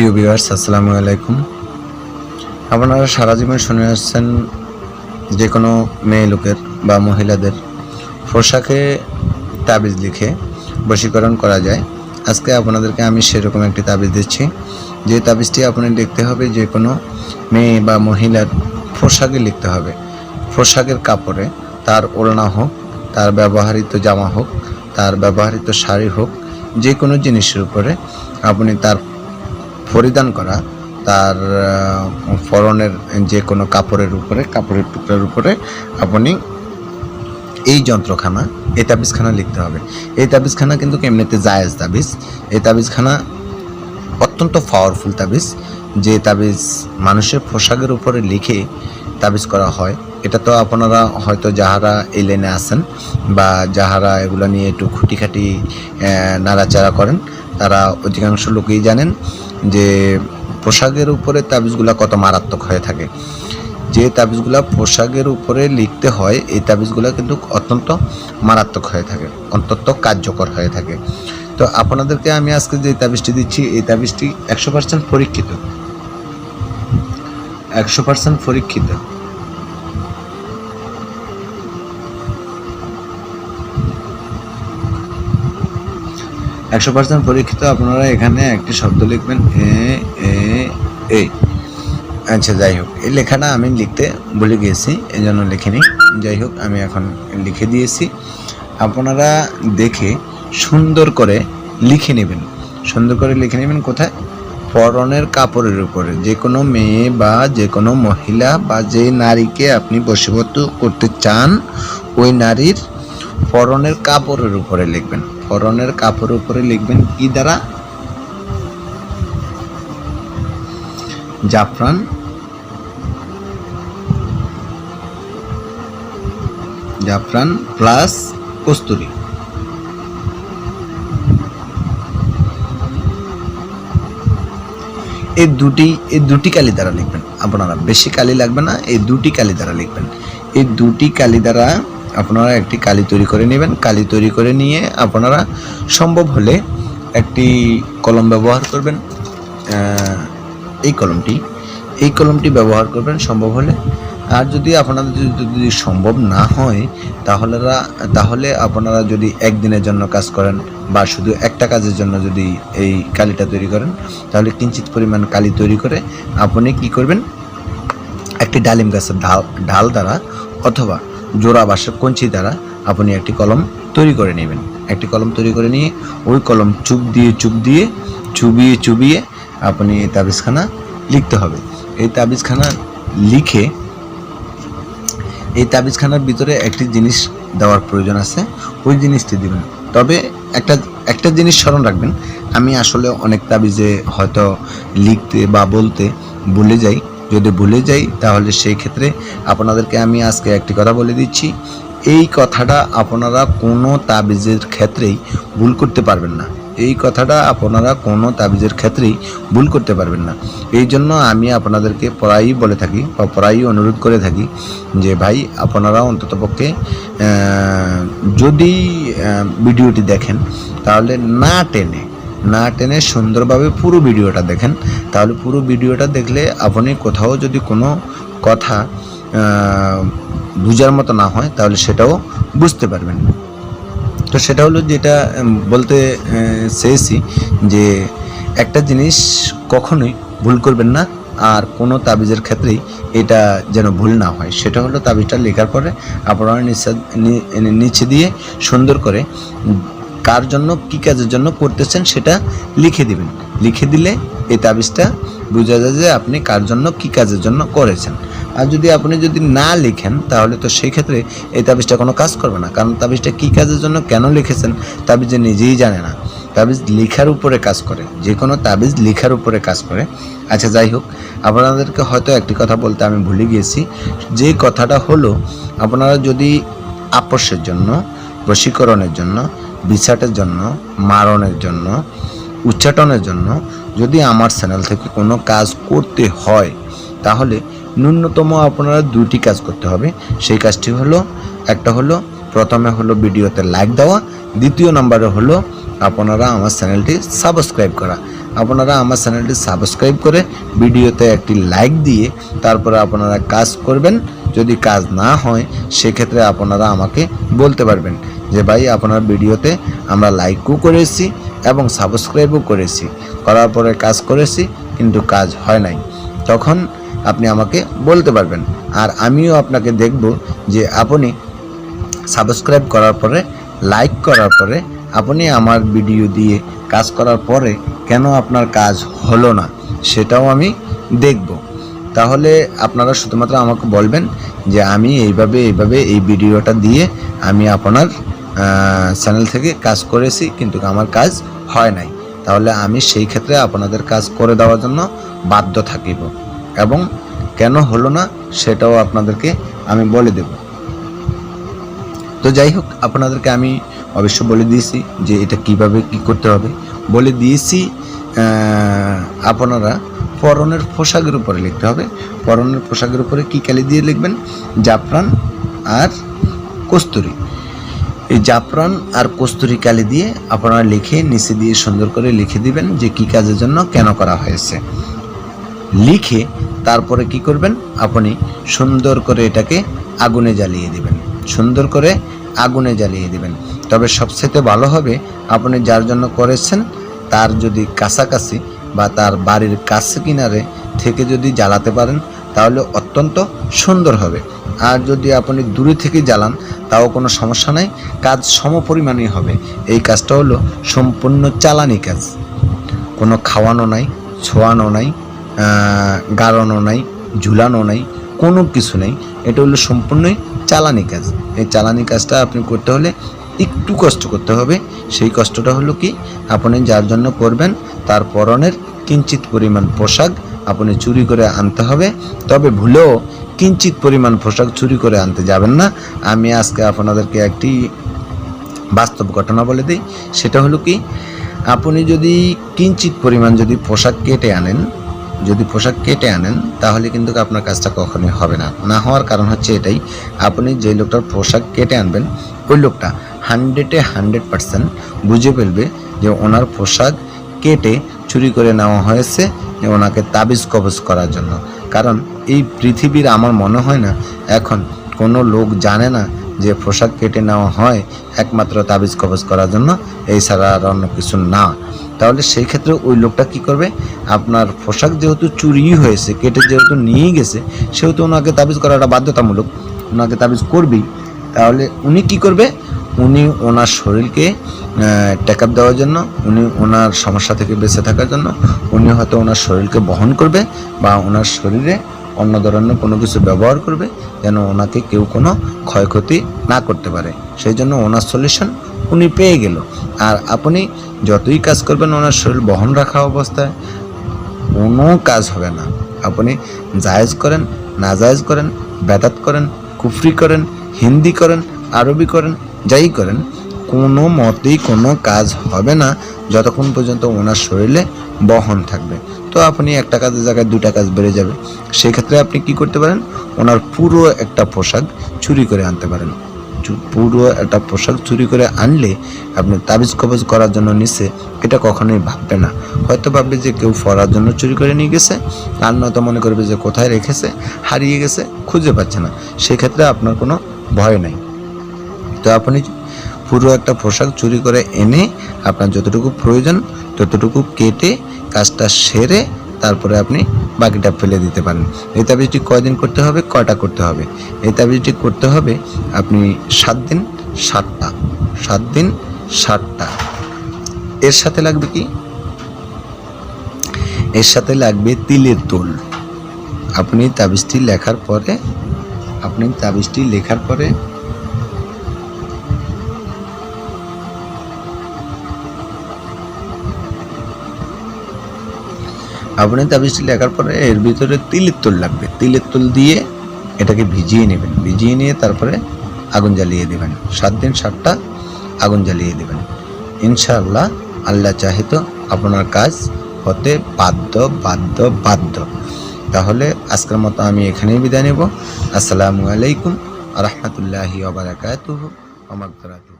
প্রিয় ভিউয়ার্স, আসসালামু আলাইকুম। আপনারা সারা জীবন শুনে আসছেন যে কোনো মেয়ে লোকের বা মহিলাদের পোশাকে তাবিজ লিখে বশীকরণ করা যায়। আজকে আপনাদেরকে আমি সেরকম একটি তাবিজ দিচ্ছি। যে তাবিজটি আপনি লিখতে হবে যে কোনো মেয়ে বা মহিলার পোশাকে লিখতে হবে। পোশাকের কাপড়ে তার ওড়না হোক, তার ব্যবহারিত জামা হোক, তার ব্যবহারিত শাড়ি হোক যে কোনো জিনিসের উপরে আপনি তার পরিধান করা তার আহ, পরনের যে কোনো কাপড়ের উপরে কাপড়ের টুকরার উপরে আপনি এই যন্ত্রখানা এই তাবিজখানা লিখতে হবে। এই তাবিজখানা কিন্তু এমনিতে জায়েজ তাবিজ। এই তাবিজখানা অত্যন্ত পাওয়ারফুল তাবিজ। যে তাবিজ মানুষের পোশাকের উপরে লিখে তাবিজ করা হয় এটা তো আপনারা হয়তো যাহারা এই লাইনে আছেন বা যাহারা এগুলো নিয়ে একটু খুঁটিখাটি নাড়াচাড়া করেন তারা অধিকাংশ লোকেই জানেন। যে পোশাকের উপরে তাবিজগুলো কত মারাত্মক হয়ে থাকে। যে তাবিজগুলো পোশাকের উপরে লিখতে হয়, এই তাবিজগুলো কিন্তু অত্যন্ত মারাত্মক হয়ে থাকে, অত্যন্ত কার্যকর হয়ে থাকে। তো আপনাদেরকে আমি আজকে যে তাবিজটি দিচ্ছি, এই তাবিজটি একশো পার্সেন্ট পরীক্ষিত। একশো পার্সেন্ট পরীক্ষিত। একশো পার্সেন্ট পরীক্ষিত আপনারা এখানে একটি শব্দ লিখবেন এ এ এ। আচ্ছা যাই হোক। এই লেখাটা আমি লিখতে ভুলে গিয়েছি এই জন্য লিখিনি। যাই হোক, আমি এখন লিখে দিয়েছি। আপনারা দেখে সুন্দর করে লিখে নেবেন। সুন্দর করে লিখে নেবেন কোথায়? পরনের কাপড়ের উপরে। যে কোনো মেয়ে বা যে কোনো মহিলা বা যে নারীকে আপনি বশীভূত করতে চান, ওই নারীর পরনের কাপড়ের উপরে লিখবেন। পরনের কাপড়ের উপরে লিখবেন কি দ্বারা। জাফরান। জাফরান প্লাস কস্তুরি। এই দুটি এই দুটি কালি দ্বারা লিখবেন। আপনারা বেশি কালি লাগবে না এই দুটি কালি দ্বারা লিখবেন। এই দুটি কালি দ্বারা আপনারা একটি কালি তৈরি করে নেবেন। কালি তৈরি করে নিয়ে আপনারা সম্ভব হলে একটি কলম ব্যবহার করবেন। এই কলমটি এই কলমটি ব্যবহার করবেন সম্ভব হলে। আর যদি আপনাদের যদি সম্ভব না হয়, তাহলে তাহলে আপনারা যদি একদিনের জন্য কাজ করেন বা শুধু একটা কাজের জন্য যদি এই কালিটা তৈরি করেন, তাহলে কিঞ্চিত পরিমাণ কালি তৈরি করে আপনি কি করবেন? একটি ডালিম গাছের ঢাল ঢাল দ্বারা অথবা জোড়া বাঁশের কঞ্চি দ্বারা আপনি একটি কলম তৈরি করে নেবেন। একটি কলম তৈরি করে নিয়ে ওই কলম চুপ দিয়ে চুপ দিয়ে, চুবিয়ে চুবিয়ে আপনি তাবিজখানা লিখতে হবে। এই তাবিজখানা লিখে এই তাবিজখানার ভিতরে একটি জিনিস দেওয়ার প্রয়োজন আছে, ওই জিনিসটি দিবেন। তবে একটা একটা জিনিস স্মরণ রাখবেন, আমি আসলে অনেক তাবিজে হয়তো লিখতে বা বলতে ভুলে যাই যদি ভুলে যাই, তাহলে সেই ক্ষেত্রে আপনাদেরকে আমি আজকে একটি কথা বলে দিচ্ছি। এই কথাটা আপনারা কোনো তাবিজের ক্ষেত্রেই ভুল করতে পারবেন না। এই কথাটা আপনারা কোনো তাবিজের ক্ষেত্রেই ভুল করতে পারবেন না। এই জন্য আমি আপনাদেরকে প্রায়ই বলে থাকি, বা প্রায়ই অনুরোধ করে থাকি যে, ভাই, আপনারা অন্ততপক্ষে যদি ভিডিওটি দেখেন, তাহলে না টেনে না টেনে সুন্দরভাবে পুরো ভিডিওটা দেখেন। তাহলে পুরো ভিডিওটা দেখলে আপনি কোথাও যদি কোনো কথা বুঝার মতো না হয়, তাহলে সেটাও বুঝতে পারবেন। তো সেটা হলো যেটা বলতে চেয়েছি যে একটা জিনিস কখনোই ভুল করবেন না, আর কোনো তাবিজের ক্ষেত্রেই এটা যেন ভুল না হয়। সেটা হলো তাবিজটা লেখার পরে আপনারা নিচে নিচে দিয়ে সুন্দর করে কার জন্য, কী কাজের জন্য করতেছেন সেটা লিখে দিবেন। লিখে দিলে এই তাবিজটা বোঝা যায় যে আপনি কার জন্য, কী কাজের জন্য করেছেন। আর যদি আপনি যদি না লিখেন, তাহলে তো সেই ক্ষেত্রে এই তাবিজটা কোনো কাজ করবে না। কারণ তাবিজটা কী কাজের জন্য, কেন লিখেছেন, তাবিজ নিজেই জানে না। তাবিজ লেখার উপরে কাজ করে। যে কোনো তাবিজ লেখার উপরে কাজ করে। আচ্ছা যাই হোক, আপনাদেরকে হয়তো একটি কথা বলতে আমি ভুলে গিয়েছি। যে কথাটা হলো, আপনারা যদি আপসের জন্য, বশীকরণের জন্য বিচাটের জন্য, মারণের জন্য, উচ্চাটনের জন্য যদি আমার চ্যানেল থেকে কোনো কাজ করতে হয়, তাহলে ন্যূনতম আপনারা দুটি কাজ করতে হবে। সেই কাজটি হলো, একটা হলো, প্রথমে হলো ভিডিওতে লাইক দেওয়া, দ্বিতীয় নম্বরে হলো আপনারা আমার চ্যানেলটি সাবস্ক্রাইব করা। আপনারা আমার চ্যানেলটি সাবস্ক্রাইব করে ভিডিওতে একটি লাইক দিয়ে তারপরে আপনারা কাজ করবেন। যদি কাজ না হয়, সেক্ষেত্রে আপনারা আমাকে বলতে পারবেন। যে ভাই, আপনার ভিডিওতে আমরা লাইকও করেছি এবং সাবস্ক্রাইবও করেছি। করার পরে কাজ করেছি, কিন্তু কাজ হয় নাই। তখন আপনি আমাকে বলতে পারবেন। আর আমিও আপনাকে দেখব যে আপনি সাবস্ক্রাইব করার পরে লাইক করার পরে, আপনি আমার ভিডিও দিয়ে কাজ করার পরে কেন আপনার কাজ হলো না, সেটাও আমি দেখব। তাহলে আপনারা শুধুমাত্র আমাকে বলবেন যে আমি এইভাবে এইভাবে এই ভিডিওটা দিয়ে আমি আপনার চ্যানেল থেকে কাজ করেছি, কিন্তু আমার কাজ হয় নাই। তাহলে আমি সেই ক্ষেত্রে আপনাদের কাজ করে দেওয়ার জন্য বাধ্য থাকিব। এবং কেন হলো না, সেটাও আপনাদেরকে আমি বলে দেব। তো যাই হোক, আপনাদেরকে আমি অবশ্য বলে দিয়েছি যে এটা কীভাবে কি করতে হবে। বলে দিয়েছি আপনারা পরনের পোশাকের উপরে লিখতে হবে। পরনের পোশাকের উপরে কি কালি দিয়ে লিখবেন? জাফরান আর কস্তুরি। এই জাফরান আর কস্তুরি কালি দিয়ে আপনারা লিখে নিচে দিয়ে সুন্দর করে লিখে দিবেন যে কি কাজের জন্য কেন করা হয়েছে। লিখে তারপরে কি করবেন? আপনি সুন্দর করে এটাকে আগুনে জ্বালিয়ে দিবেন। সুন্দর করে আগুনে জ্বালিয়ে দিবেন। তবে সবচেয়ে ভালো হবে, আপনি যার জন্য করেছেন, তার যদি কাছাকাছি বা তার বাড়ির কাছে কিনারে থেকে যদি জ্বালাতে পারেন, তাহলে অত্যন্ত সুন্দর হবে। আর যদি আপনি দূরে থেকে জ্বালান, তাও কোনো সমস্যা নাই। কাজ সমপরিমাণই হবে। এই কাজটা হলো সম্পূর্ণ চালানি কাজ। কোনো খাওয়ানো নাই, ছোয়ানো নাই গাড়ানো নাই, ঝুলানো নাই, কোনো কিছু নেই। এটা হলো সম্পূর্ণই চালানি কাজ। এই চালানি কাজটা আপনি করতে হলে একটু কষ্ট করতে হবে। সেই কষ্টটা হলো কি, আপনি যার জন্য করবেন, তার পরনের কিঞ্চিত পরিমাণ পোশাক আপনি চুরি করে আনতে হবে। তবে ভুলেও কিঞ্চিত পরিমাণ পোশাক চুরি করে আনতে যাবেন না। আমি আজকে আপনাদেরকে একটি বাস্তব ঘটনা বলে দিই। সেটা হলো কি, আপনি যদি কিঞ্চিত পরিমাণ যদি পোশাক কেটে আনেন, যদি পোশাক কেটে আনেন, তাহলে কিন্তু আপনার কাজটা কখনোই হবে না। না হওয়ার কারণ হচ্ছে এটাই, আপনি যে লোকটার পোশাক কেটে আনবেন, ওই লোকটা হান্ড্রেডে হান্ড্রেড পার্সেন্ট বুঝে ফেলবে যে ওনার পোশাক কেটে চুরি করে নেওয়া হয়েছে ওনাকে তাবিজ কবজ করার জন্য। কারণ এই পৃথিবীর আমার মনে হয় না, এখন কোনো লোক জানে না যে পোশাক কেটে নেওয়া হয় একমাত্র তাবিজ কবজ করার জন্য, এই ছাড়া আর অন্য কিছু না। তাহলে সেই ক্ষেত্রে ওই লোকটা কি করবে? আপনার পোশাক যেহেতু চুরি হয়েছে, কেটে যেহেতু নিয়ে গেছে, সেহেতু ওনাকে তাবিজ করাটা বাধ্যতামূলক, ওনাকে তাবিজ করবেই। তাহলে উনি কি করবে? উনি ওনার শরীরকে টেক আপ দেওয়ার জন্য, উনি ওনার সমস্যা থেকে বেঁচে থাকার জন্য, উনি হয়তো ওনার শরীরকে বহন করবে বা ওনার শরীরে অন্য ধরনের কোনো কিছু ব্যবহার করবে যেন ওনাকে কেউ কোনো ক্ষয়ক্ষতি না করতে পারে। সেই জন্য ওনার সলিউশন উনি পেয়ে গেল। আর আপনি যতই কাজ করবেন ওনার শরীর বহন রাখা অবস্থায়, কোনো কাজ হবে না। আপনি জায়েজ করেন, নাজায়েজ করেন, বেদাত করেন, কুফরি করেন, হিন্দি করেন, আরবি করেন যাই করেন, কোনো মতেই কোনো কাজ হবে না যতক্ষণ পর্যন্ত ওনার শরীরে বহন থাকবে। তো আপনি একটা কাজের জায়গায় দুটা কাজ বেড়ে যাবে। সেক্ষেত্রে আপনি কি করতে পারেন? ওনার পুরো একটা পোশাক চুরি করে আনতে পারেন। পুরো একটা পোশাক চুরি করে আনলে আপনি তাবিজ কবজ করার জন্য নিছে এটা কখনোই ভাববে না। হয়তো ভাববে যে কেউ ফরার জন্য চুরি করে নিয়ে গেছে, আর নয়তো মনে করবে যে কোথায় রেখেছে, হারিয়ে গেছে, খুঁজে পাচ্ছে না। সেক্ষেত্রে আপনার কোনো ভয় নাই। তো আপনি পুরো একটা পোশাক চুরি করে এনে আপনার যতটুকু প্রয়োজন, ততটুকু কেটে কাজটা সেরে তারপরে আপনি বাকিটা ফেলে দিতে পারেন। এই তাবিজটি কয়দিন করতে হবে? কয়টা করতে হবে? এই তাবিজটি করতে হবে আপনি সাত দিন, সাতটা। সাত দিন, সাতটা। এর সাথে লাগবে কি? এর সাথে লাগবে তিলের তোল। আপনি তাবিজটি লেখার পরে, আপনি তাবিজটি লেখার পরে আপনি তাবিজটি লেখার পরে এর ভিতরে তিলের তোল লাগবে। তিলের তোল দিয়ে এটাকে ভিজিয়ে নেবেন। ভিজিয়ে নিয়ে তারপরে আগুন জ্বালিয়ে দেবেন। সাত দিন, সাতটা আগুন জ্বালিয়ে দেবেন। ইনশাআল্লাহ আল্লাহ চাহিত আপনার কাজ হতে বাধ্য বাধ্য বাধ্য। তাহলে আজকের মতো আমি এখানেই বিদায় নেব। আসসালামু আলাইকুম রহমতুল্লাহি মাগফিরাতুহু।